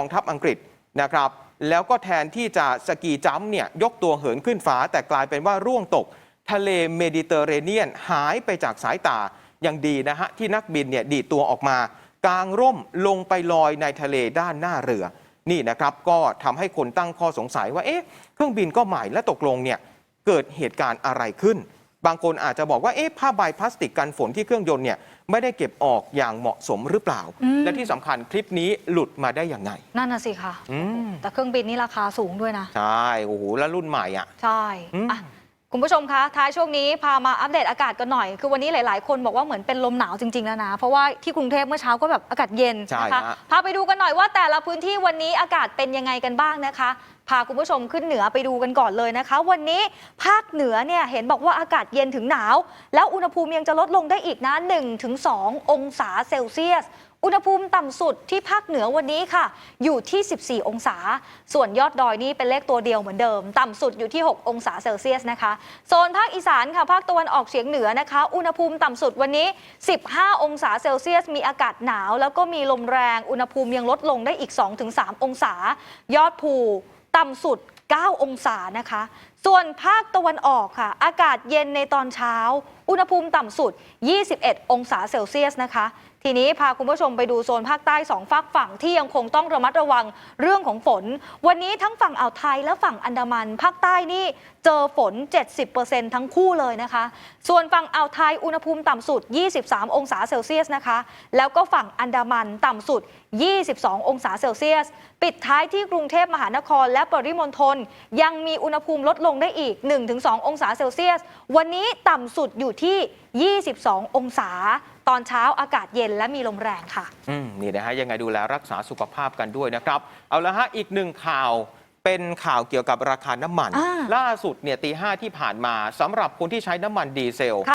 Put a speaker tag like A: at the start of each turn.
A: องทัพอังกฤษนะครับ แล้วก็แทนที่จะสกีจัมเนี่ยยกตัวเหินขึ้นฟ้า แต่กลายเป็นว่าร่วงตก ทะเลเมดิเตอร์เรเนียนหายไปจากสายตาอยังดีนะฮะที่นักบินเนี่ยดีดตัวออกมากลางร่มลงไปลอยในทะเลด้านหน้าเรือ นี่นะครับก็ทำให้คนตั้งข้อสงสัยว่าเอ๊ะเครื่องบินก็ใหม่และตกลงเนี่ยเกิดเหตุการณ์อะไรขึ้น บางคนอาจจะบอกว่าเอ๊ะผ้าใบพลาสติกกันฝนที่เครื่องยนต์เนี่ยไม่ได้เก็บออกอย่างเหมาะสมหรือเปล่า
B: อืม
A: และที่สำคัญคลิปนี้หลุดมาได้อย่างไง
B: นั่นน่ะสิค่ะ
A: อืม
B: แต่เครื่องบินนี่ราคาสูงด้วยนะ
A: ใช่โอ้โหแล้วรุ่นใหม่อะ
B: ใช่
A: อืม
B: อะ คุณผู้ชมคะท้ายช่วงนี้พามาอัปเดตอากาศกันหน่อย คือวันนี้หลาย ๆ คนบอกว่าเหมือนเป็นลมหนาวจริง ๆ แล้วนะ เพราะว่าที่กรุงเทพเมื่อเช้าก็แบบอากาศเย็น
A: ใช่
B: นะคะ
A: ฮะ
B: พาไปดูกันหน่อยว่าแต่ละพื้นที่วันนี้อากาศเป็นยังไงกันบ้างนะคะ พาคุณผู้ชมขึ้นเหนือไปดูกันก่อนเลยนะคะ วันนี้ภาคเหนือเนี่ยเห็นบอกว่าอากาศเย็นถึงหนาว แล้วอุณหภูมิยังจะลดลงได้อีกนะ1-2 องศาเซลเซียส อุณหภูมิต่ำสุดที่ภาคเหนือวันนี้ค่ะ อยู่ที่ 14 องศา ส่วนยอดดอยนี่เป็นเลขตัวเดียวเหมือนเดิม ต่ำสุดอยู่ที่ 6 องศาเซลเซียสนะคะ โซนภาคอีสานค่ะ ภาคตะวันออกเฉียงเหนือนะคะ อุณหภูมิต่ำสุดวันนี้ 15 องศาเซลเซียส มีอากาศหนาว แล้วก็มีลมแรง อุณหภูมิยังลดลงได้อีก 2-3 องศา ยอดภูต่ำสุด 9 องศานะคะ ส่วนภาคตะวันออกค่ะ อากาศเย็นในตอนเช้า อุณหภูมิต่ำสุด 21 องศาเซลเซียสนะคะ ทีนี้พาคุณผู้ชมไปดูโซนภาคใต้สองฝากฝั่งที่ยังคงต้องระมัดระวังเรื่องของฝน วันนี้ทั้งฝั่งอ่าวไทยและฝั่งอันดามัน ภาคใต้นี่เจอฝน 70%ทั้งคู่เลยนะคะ ส่วนฝั่งอ่าวไทยอุณหภูมิต่ำสุด 23 องศาเซลเซียสนะคะ แล้วก็ฝั่งอันดามันต่ำสุด 22 องศาเซลเซียส ปิดท้ายที่กรุงเทพมหานครและปริมณฑลยังมีอุณหภูมิลดลงได้อีก 1-2 องศาเซลเซียส วันนี้ต่ำสุดอยู่ที่ 22 องศา ตอนเช้าอากาศเย็นและมีลมแรงค่ะ
A: อืมนี่นะฮะยังไงดูแลรักษาสุขภาพกันด้วยนะครับ เอาละฮะอีกหนึ่งข่าวเป็นข่าวเกี่ยวกับราคาน้ำมัน
B: อ่า
A: ล่าสุดเนี่ยตีห้าที่ผ่านมาสำหรับคนที่ใช้น้ำมันดีเซล